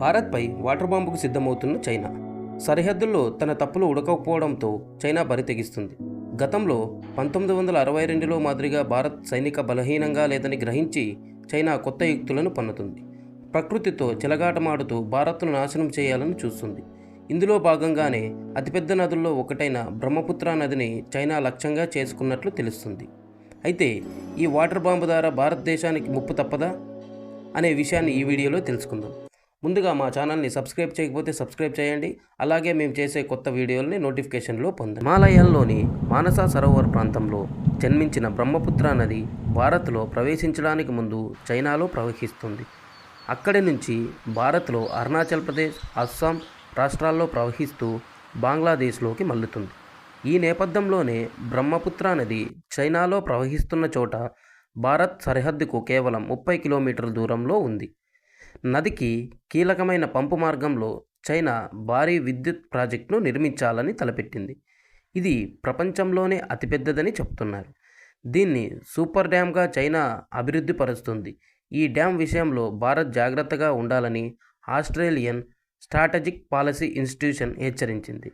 భారత్పై వాటర్ బాంబుకు సిద్ధమవుతున్న చైనా. సరిహద్దుల్లో తన తప్పులు ఉడకకపోవడంతో చైనా బరితెగిస్తుంది గతంలో పంతొమ్మిది వందల అరవై రెండులో మాదిరిగా భారత్ సైనిక బలహీనంగా లేదని గ్రహించి చైనా కొత్త యుక్తులను పన్నుతుంది. ప్రకృతితో చెలగాటమాడుతూ భారత్ను నాశనం చేయాలని చూస్తుంది. ఇందులో భాగంగానే అతిపెద్ద నదుల్లో ఒకటైన బ్రహ్మపుత్ర నదిని చైనా లక్ష్యంగా చేసుకున్నట్లు తెలుస్తుంది. అయితే ఈ వాటర్ బాంబు ద్వారా భారతదేశానికి ముప్పు తప్పదా? అనే విషయాన్ని ఈ వీడియోలో తెలుసుకుందాం. ముందుగా మా ఛానల్ని సబ్స్క్రైబ్ చేయకపోతే సబ్స్క్రైబ్ చేయండి. అలాగే మేము చేసే కొత్త వీడియోల్ని నోటిఫికేషన్లో పొందండి. హిమాలయాల్లోని మానస సరోవర్ ప్రాంతంలో జన్మించిన బ్రహ్మపుత్ర నది భారత్లో ప్రవేశించడానికి ముందు చైనాలో ప్రవహిస్తుంది. అక్కడి నుంచి భారత్లో అరుణాచల్ ప్రదేశ్ అస్సాం రాష్ట్రాల్లో ప్రవహిస్తూ బంగ్లాదేశ్లోకి మల్లుతుంది ఈ నేపథ్యంలోనే బ్రహ్మపుత్ర నది చైనాలో ప్రవహిస్తున్న చోట భారత్ సరిహద్దుకు కేవలం ముప్పై కిలోమీటర్ల దూరంలో ఉంది. నదికి కీలకమైన పంపు మార్గంలో చైనా భారీ విద్యుత్ ప్రాజెక్టును నిర్మించాలని తలపెట్టింది. ఇది ప్రపంచంలోనే అతిపెద్దదని చెప్తున్నారు. దీన్ని సూపర్ డ్యామ్గా చైనా అభివృద్ధి పరుస్తుంది ఈ డ్యామ్ విషయంలో భారత్ జాగ్రత్తగా ఉండాలని ఆస్ట్రేలియన్ స్ట్రాటజిక్ పాలసీ ఇన్స్టిట్యూషన్ హెచ్చరించింది.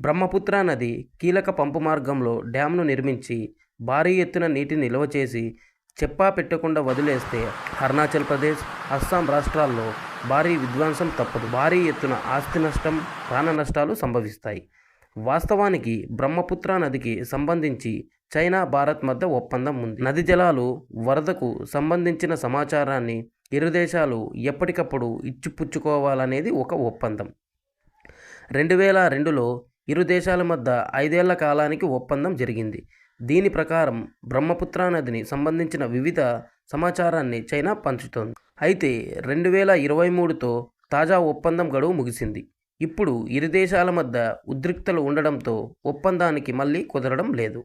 బ్రహ్మపుత్ర నది కీలక పంపు మార్గంలో డ్యామ్ను నిర్మించి భారీ ఎత్తున నీటిని నిల్వ చేసి చెప్పా పెట్టకుండా వదిలేస్తే అరుణాచల్ ప్రదేశ్ అస్సాం రాష్ట్రాల్లో భారీ విధ్వంసం తప్పదు. భారీ ఎత్తున ఆస్తి నష్టం ప్రాణ నష్టాలు సంభవిస్తాయి. వాస్తవానికి బ్రహ్మపుత్ర నదికి సంబంధించి చైనా భారత్ మధ్య ఒప్పందం ఉంది. నది జలాలు వరదకు సంబంధించిన సమాచారాన్ని ఇరు దేశాలు ఎప్పటికప్పుడు ఇచ్చిపుచ్చుకోవాలనేది ఒక ఒప్పందం. రెండు వేల రెండులో ఇరు దేశాల మధ్య ఐదేళ్ళ కాలానికి ఒప్పందం జరిగింది. దీని ప్రకారం బ్రహ్మపుత్ర నదిని సంబంధించిన వివిధ సమాచారాన్ని చైనా పంచుతోంది. అయితే రెండు వేల ఇరవై మూడుతో తాజా ఒప్పందం గడువు ముగిసింది. ఇప్పుడు ఇరు దేశాల మధ్య ఉద్రిక్తలు ఉండడంతో ఒప్పందానికి మళ్ళీ కుదరడం లేదు.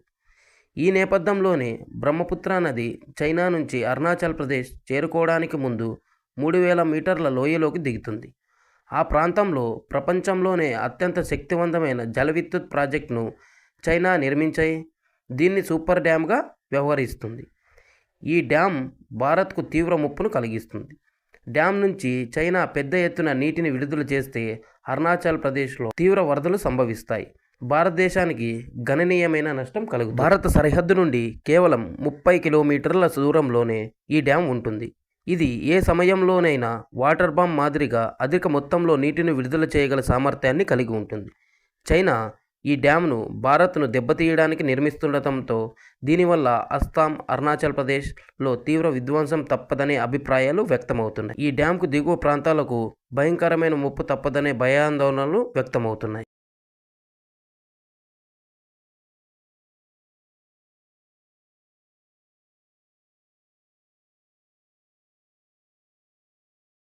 ఈ నేపథ్యంలోనే బ్రహ్మపుత్ర నది చైనా నుంచి అరుణాచల్ ప్రదేశ్ చేరుకోవడానికి ముందు మూడు వేల మీటర్ల లోయలోకి దిగుతుంది. ఆ ప్రాంతంలో ప్రపంచంలోనే అత్యంత శక్తివంతమైన జలవిద్యుత్ ప్రాజెక్టును చైనా నిర్మించాయి. దీన్ని సూపర్ డ్యామ్గా వ్యవహరిస్తుంది. ఈ డ్యామ్ భారత్కు తీవ్ర ముప్పును కలిగిస్తుంది. డ్యామ్ నుంచి చైనా పెద్ద ఎత్తున నీటిని విడుదల చేస్తే అరుణాచల్ ప్రదేశ్లో తీవ్ర వరదలు సంభవిస్తాయి. భారతదేశానికి గణనీయమైన నష్టం కలుగు భారత సరిహద్దు నుండి కేవలం ముప్పై కిలోమీటర్ల దూరంలోనే ఈ డ్యామ్ ఉంటుంది. ఇది ఏ సమయంలోనైనా వాటర్ బాంబ్ మాదిరిగా అధిక మొత్తంలో నీటిని విడుదల చేయగల సామర్థ్యాన్ని కలిగి ఉంటుంది. చైనా ఈ డ్యామ్ను భారత్ను దెబ్బతీయడానికి నిర్మిస్తుండటంతో దీనివల్ల అస్సాం అరుణాచల్ ప్రదేశ్లో తీవ్ర విధ్వంసం తప్పదనే అభిప్రాయాలు వ్యక్తమవుతున్నాయి. ఈ డ్యాంకు దిగువ ప్రాంతాలకు భయంకరమైన ముప్పు తప్పదనే భయాందోళనలు వ్యక్తమవుతున్నాయి.